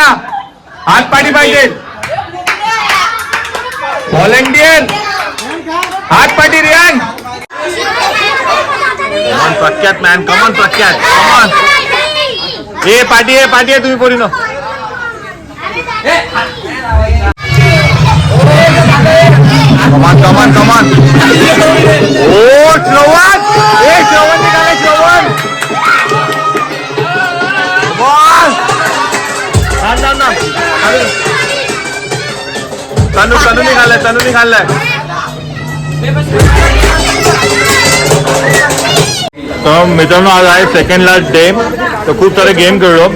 না। হাত পাটি পাইছেন ভলেন্টিয়ার। হাত পাটি রিয়ান। কমন প্রখ্যাত ম্যান কমন প্রখ্যাত কমন এ, পাটি এ, পাটি তুমি পড়ি না কমান কমান কমান तर मित्रांनो आज आहे सेकंड लास्ट डे तर खूप सारे गेम खेळलो.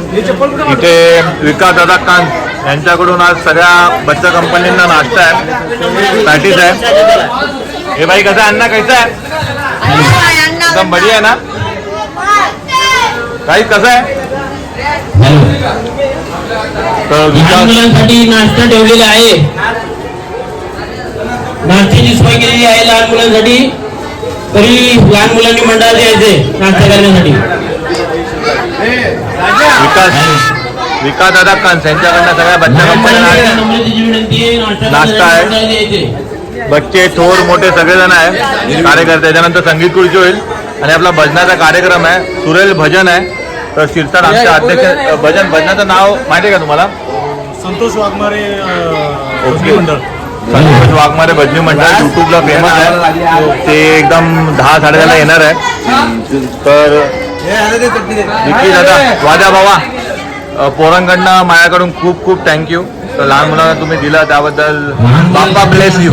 इथे विकास दादा कांत यांच्याकडून आज सगळ्या बच्चा कंपनींना नाश्ता आहे. पॅटीस आहे. हे भाई कसं आहे? अण्णा कैसा आहे? एकदम बढिया आहे ना? काही कसं आहे? तर विकास मुलांसाठी नाश्ता ठेवलेला आहे. नाश्त्याची सोय केलेली आहे लहान मुलांसाठी. तरी लहान मुलांनी मंडळात यायचे नाश्ता करण्यासाठी. विकास विकास दादा कांत यांच्याकडनं सगळ्या बच्चा नाश्ता आहे. बच्चे थोर मोठे सगळेजण आहे. कार्यकर्ते त्याच्यानंतर संगीत खुर्ची होईल. आणि आपला भजनाचा कार्यक्रम आहे. सुरेल भजन आहे. तर शिरसाट आमचे अध्यक्ष भजन भजनाचं नाव माहिती आहे का तुम्हाला? संतोष वाघमारे ओके. संतोष वाघमारे भजनी मंडळ युट्यूबला फेमस आहे. ते एकदम दहा साडेदहाला येणार आहे. तर विकी दादा वाजा बाबा पोरांकडनं माझ्याकडून खूप खूप थँक्यू तर लहान मुलांना तुम्ही दिलं त्याबद्दल बाप्पा ब्लेस यू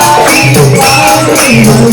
Yeah.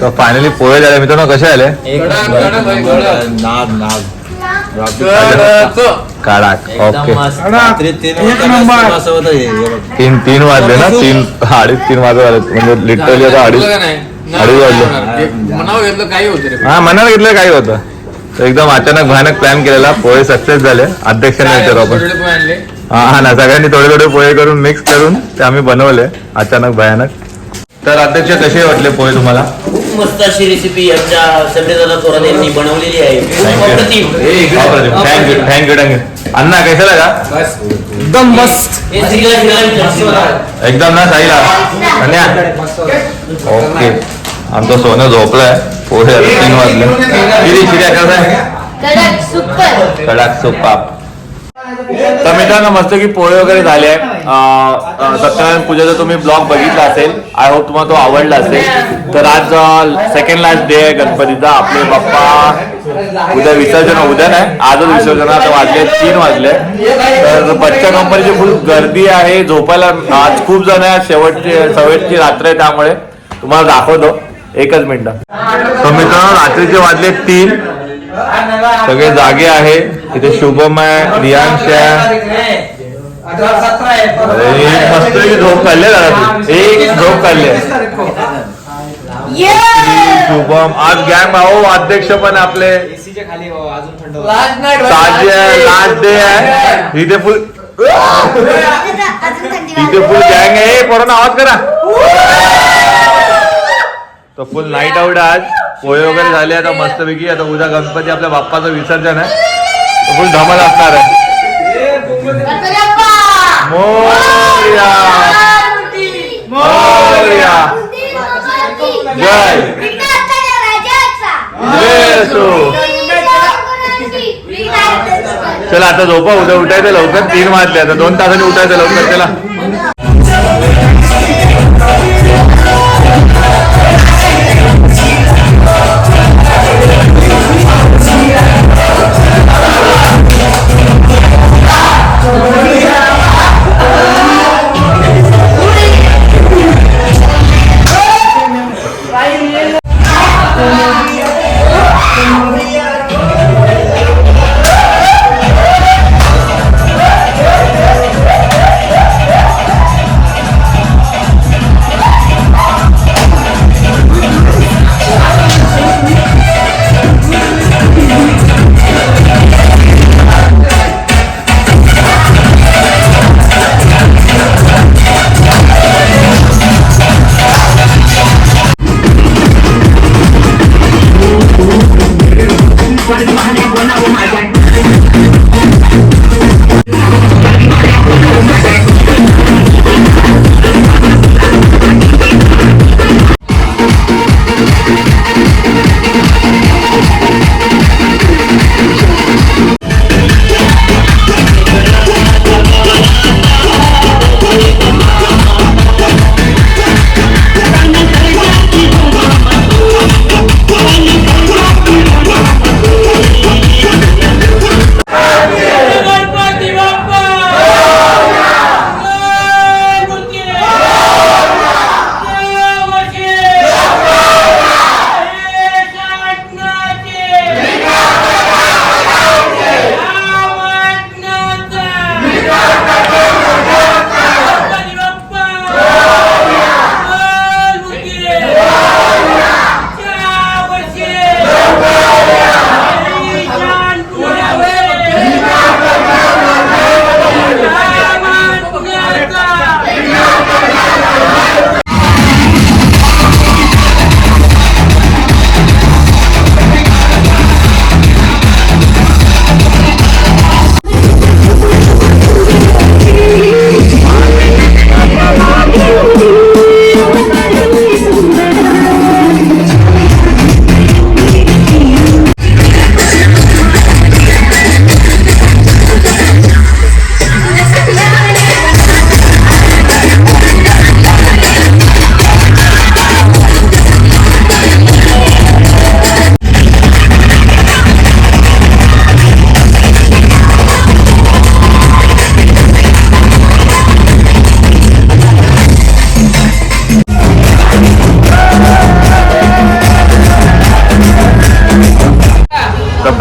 तर फायनली पोहे झाले. मित्रांनो कसे आले? काडाक ओके. तीन तीन वाजले ना? तीन अडीच तीन वाजले आले म्हणजे लिटरली आता अडीच अडीच वाजले. मनावर घेतलं काही होतं रे. हा मनाला घेतलं काही होतं. तर एकदम अचानक भयानक प्लॅन केलेला. पोहे सक्सेस झाले. अध्यक्षांना विचारू आपण. हा हा ना सगळ्यांनी थोडे थोडे पोहे करून मिक्स करून ते आम्ही बनवले. अचानक भयानक. तर अध्यक्ष कसे वाटले पोहे तुम्हाला? खूप मस्त अशी रेसिपी आमच्या संडेदादा थोरात यांनी बनवलेली आहे. थँक्यू थँक्यू थँक्यू अण्णा कैसा लगा एकदम मस्त. हे. एकदम ना साईला. ओके. आमचं सोनं झोपलंय. पोहे तीन वाजले. किती शिर्या कसं आहे कडक सुपर. कडक सोपाप. तर मित्रांनो मस्त की पोहे वगैरे झाले सत्यनारायण पूजेचा तुम्ही ब्लॉग बघितला असेल. आय होप तुम्हाला तो आवडला असेल. तर आज सेकंड लास्ट डे आहे गणपतीचा. आपले बाप्पा उद्या विसर्जन आहे. उद्या नाही आजच विसर्जन. आता वाजले तीन वाजले तर बच्चा कंपनीची फुल गर्दी आहे. झोपायला आज खूप जण आहे शेवटची शेवटची रात्र आहे त्यामुळे तुम्हाला दाखवतो. एकच मिनिट. तर मित्रांनो रात्रीचे वाजले तीन. सगळे जागे आहे. इथे शुभम आहे रियांश आहे. अरे मस्त झोप काढले एक झोप काढली ये शुभम आज गँग भाऊ अध्यक्ष पण आपले. ताजे आहे इथे फुल इथे फुल गँग आहे. पोरांना आवाज करा. तर फुल नाईट आउट आज. पोहे वगैरे झाले आता मस्तपैकी आता उद्या गणपती आपल्या बाप्पाचं विसर्जन आहे. फुल धमाल असणार आहे. मोर्या. मोर्या. जय. चला आता झोपा उद्या उठायचं लवकर. तीन वाजले आता. दोन तासांनी उठायचं लवकर. चला.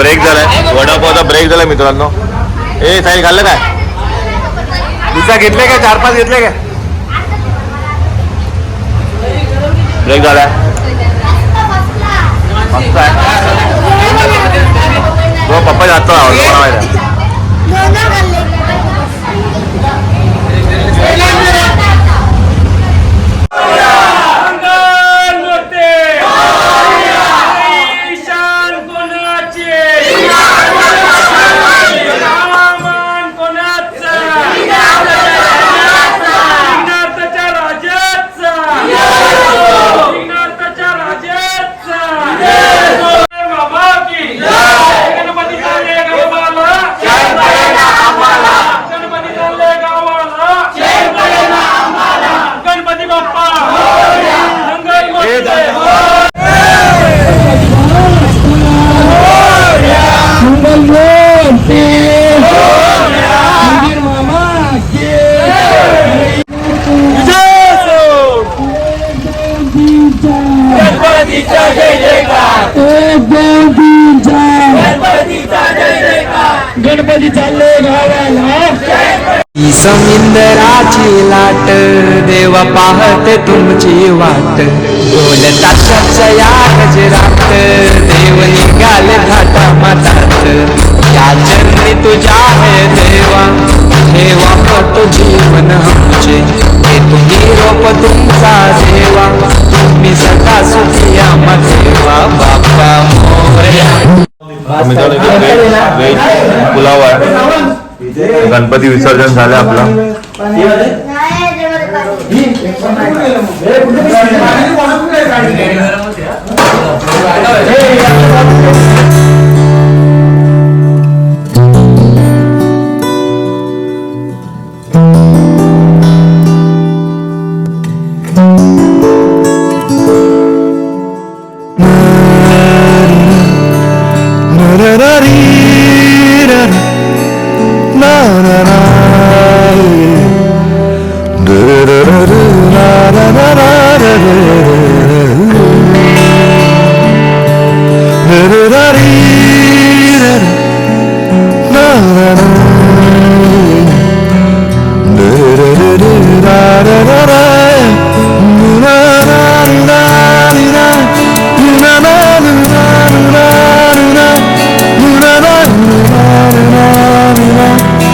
ब्रेक झालाय. वडापावचा ब्रेक झालाय मित्रांनो. ए साई खाल्लं काय? पिझ्झा घेतले चार पाच घेतले काय? ब्रेक मस्त आहे. तो पप्पा जातो आवडतो मला माहिती समिंदराची लाट देवा पाहत तुमची वाट. ढोल या गजरात देव निघाल घाटा मातात या चरणी तुझ्या है देवा ठेवा पतो जीवन आमचे. हे तुम्ही रोप तुमचा देवा तुम्ही सदा सुखी आम्हा देवा. बाप्पा मोरया पुलाव आहे. गणपती विसर्जन झालं आपलं नाही